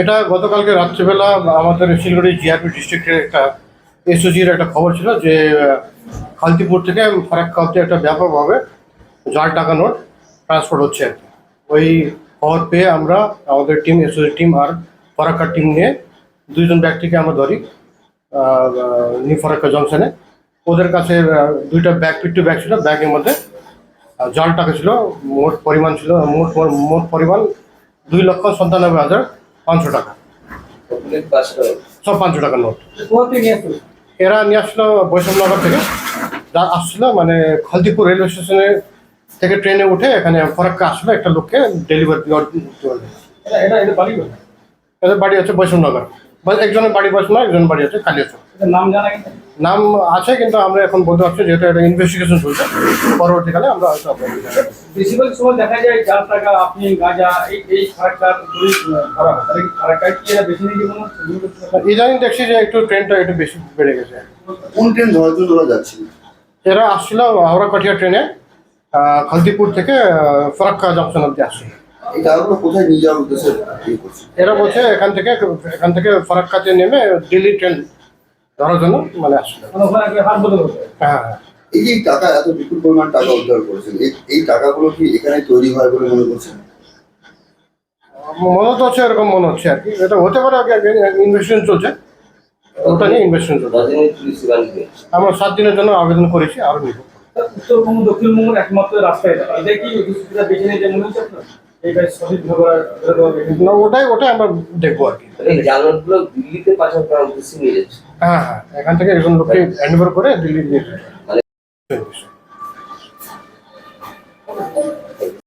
এটা গতকালকে রাত্রিবেলা আমাদের শিলিগুড়ি জিআরপি ডিস্ট্রিক্টের একটা এসওজির একটা খবর ছিল যে খালতিপুর থেকে ফারাক্কা অব্দি একটা ব্যাপকভাবে জাল টাকা নোট ট্রান্সপোর্ট হচ্ছে। ওই খবর পেয়ে আমরা, আমাদের টিম এসওজি টিম আর ফারাক্কার টিম নিয়ে দুইজন ব্যক্তিকে আমরা ধরি নিউ ফারাক্কা জংশনে। ওদের কাছে দুইটা ব্যাগ পিট্টু ব্যাগ ছিল ব্যাগের মধ্যে জাল টাকা ছিল, মোট পরিমাণ ছিল, মোট মোট পরিমাণ দুই লক্ষ সন্তানব্বই হাজার পাঁচশো টাকা। সব পাঁচশো টাকার নোট। এরা নিয়ে আসলো বৈষ্ণবনগর থেকে। যা আসছিল মানে খালদিপুর রেলওয়ে স্টেশনে থেকে ট্রেনে উঠে এখানে ফরাক্কা আসলো একটা লোককে ডেলিভারি এটা বাড়ি আছে এদের একজনের বাড়ি বৈষ্ণব একজনের বাড়ি আছে কালিয়াচক নাম জানা নাম আছে কিন্তু আমরা এখন বলতে পারছি যেহেতু এটা ইনভেস্টিগেশন চলছে। পরবর্তীকালে আমরা হয়তো বেশিরভাগ সময় দেখা যায় চার টাকা আপনি গাঁজা এই এই ধরা কি বেশি নিয়ে কোনো? ইদানিং দেখছি যে একটু ট্রেনটা একটু বেশি বেড়ে গেছে। কোন ট্রেন ধরার জন্য ওরা যাচ্ছিল? এরা আসছিল হাওড়া কাঠিয়া ট্রেনে খালদিপুর থেকে ফরাক্কা জংশন অব্দি আসছিল। এই টাকাগুলো কোথায় নিয়ে যাওয়ার উদ্দেশ্যে ইয়ে করছে এরা বলছে এখান থেকে এখান থেকে ফরাক্কাতে নেমে দিল্লি ট্রেন ধরার জন্য মানে আসছিল মানে হ্যাঁ হ্যাঁ। এই যে টাকা এত বিপুল পরিমাণ টাকা উদ্ধার করেছেন এই- এই টাকাগুলো কি এখানে তৈরি হয় বলে মনে করছেন? মনে তো হচ্ছে এরকম মনে হচ্ছে আর কি। এটা হতে পারে ইনভেস্টমেন্ট চলছে। ওটা নিয়ে ইনভেস্টিগেশন চলছে। আমরা সাত দিনের জন্য আবেদন করেছি আরও নিব। তা উত্তরবঙ্গ দক্ষিণবঙ্গ একমাত্র রাস্তা এটা। কি বেছে নিয়ে মনে হচ্ছে আপনার? না ওটাই ওটাই আমরা দেখব আর কি। এই জানোয়ারগুলো দিল্লিতে পাচার করার উদ্দেশ্যে নিয়ে যাচ্ছে। হ্যাঁ হ্যাঁ এখান থেকে এরকম লোককে হ্যান্ড করে দিল্লি নিয়ে।